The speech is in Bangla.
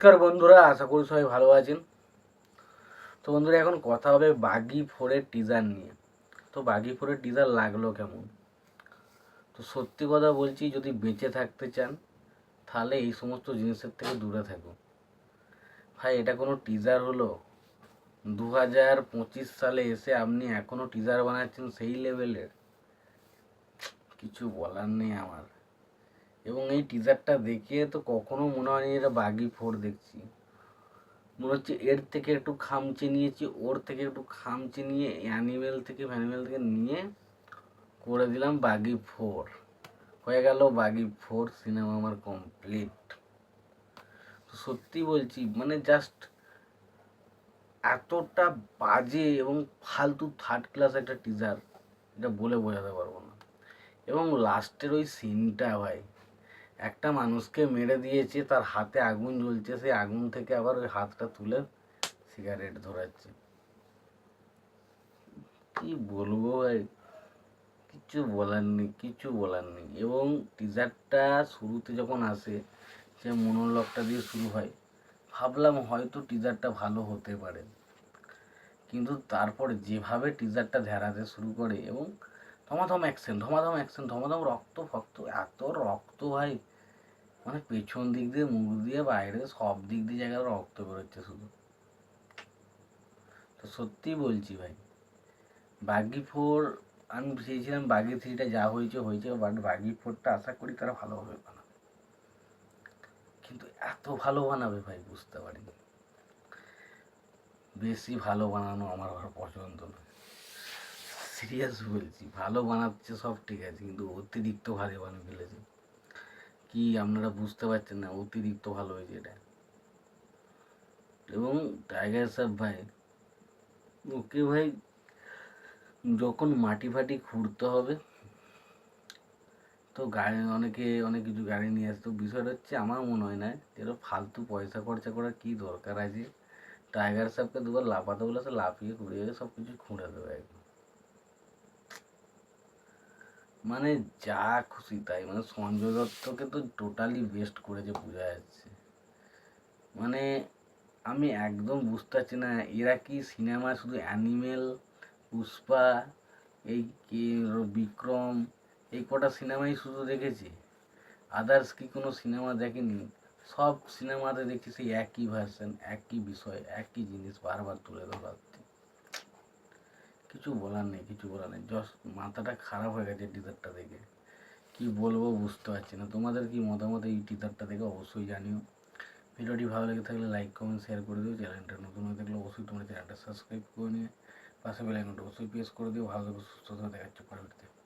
নমস্কার বন্ধুরা, আশা করি সবাই ভালো আছেন। তো বন্ধুরা, এখন কথা হবে বাগি ফোরের টিজার নিয়ে। তো বাগি ফোরের টিজার লাগল কেমন? তো সত্যি কথা বলছি, যদি বেঁচে থাকতে চান, তাহলে এই সমস্ত জিনিসের থেকে দূরে থাকুন। ভাই, এটা কোনো টিজার হলো? দু হাজার পঁচিশ সালে এসে আপনি এখনও টিজার বানাচ্ছেন সেই লেভেলের কিছু বলার নেই আমার। এবং এই টিজারটা দেখে তো কখনো মনে হয়নি এটা বাগি ফোর দেখছি। মনে হচ্ছে এর থেকে একটু খামচে নিয়েছি ওর থেকে একটু খামচে নিয়ে অ্যানিমেল থেকে ফ্যানিমেল থেকে নিয়ে করে দিলাম বাগি ফোর হয়ে গেল বাগি ফোর সিনেমা আমার কমপ্লিট তো সত্যি বলছি মানে জাস্ট এতটা বাজে এবং ফালতু থার্ড ক্লাস একটা টিজার এটা বলে বোঝাতে পারব না। এবং লাস্টের ওই সিনটা ভাই একটা মানুষকে মেরে দিয়েছে, তার হাতে আগুন জ্বলছে, সেই আগুন থেকে আবার ওই হাতটা তুলে সিগারেট ধরাচ্ছে। কি বলব ভাই? কিছু বলার নেই কিছু বলার নেই। এবং টিজারটা শুরুতে যখন আসে, যে মনোলগটা দিয়ে শুরু হয়, ভাবলাম হয়তো টিজারটা ভালো হতে পারে। কিন্তু তারপর যেভাবে টিজারটা ধ্যারাতে শুরু করে এবং ধমাধম অ্যাকশন ধমাধম অ্যাকশন ধমাধম রক্ত ফক্ত, এত রক্ত ভাই। মানে পেছন দিক দিয়ে মুখ দিয়ে বাইরে সব দিক দিয়ে জায়গায় রক্ত বেরোচ্ছে শুধু। তো সত্যি বলছি ভাই, বাগি ফোর, আমি চেয়েছিলাম বাগি থ্রিটা যা হয়েছে হয়েছে বাট বাগি ফোরটা আশা করি তারা ভালোভাবে বানাবে কিন্তু এত ভালো বানাবে ভাই, বুঝতে পারিনি। বেশি ভালো বানানো আমার পছন্দ না সিরিয়াস বলছি, ভালো বানাচ্ছে সব ঠিক আছে, কিন্তু অতিরিক্ত ভালো বানিয়ে ফেলেছে। কি আপনারা বুঝতে পারছেন না, অতিরিক্ত ভালো হয়েছে এটা। এবং টাইগার সাহেব ভাই, ওকে ভাই যখন মাটি ফাটি খুঁড়তে হবে, তো গাড়ি অনেকে, অনেক কিছু গাড়ি নিয়ে আসতো বিষয়টা হচ্ছে আমার মনে হয় না যেটা ফালতু পয়সা খরচা করার কী দরকার আছে। টাইগার সাহেবকে দুবার লাফাতে বলে সে লাফিয়ে ঘুরিয়ে সব কিছু খুঁড়ে দেবে একদম। মানে যা খুশি তাই মানে সঞ্জয় দত্তকে তো টোটালি বেস্ট করেছে বোঝা যাচ্ছে। মানে আমি একদম বুঝতে পারছি না, এরা কি সিনেমা শুধু অ্যানিমেল পুষ্পা, এই বিক্রম, এই কটা সিনেমাই শুধু দেখেছি? আদার্স কি কোনো সিনেমা দেখেনি? সব সিনেমাতে দেখছি সেই একই ভার্সন একই বিষয়, একই জিনিস বারবার তুলে ধরা হচ্ছে। কিছু বলার নেই, কিছু বলার নেই। জাস্ট মাথাটা খারাপ হয়ে গেছে টিজারটা দেখে। কি বলব বুঝতে পারছি না। তোমাদের কি মতামত এই টিজারটা দেখে অবশ্যই জানিও। ভিডিওটি ভালো লেগে থাকলে লাইক কমেন্ট শেয়ার করে দিও। চ্যানেলটা নতুন হয়ে থাকলে অবশ্যই তোমার চ্যানেলটা সাবস্ক্রাইব করে নিয়ে পাশে বেলাইকনটা অবশ্যই প্রেস করে দিও। ভালো সুস্থ দেখা দেখাচ্ছে পরবর্তীতে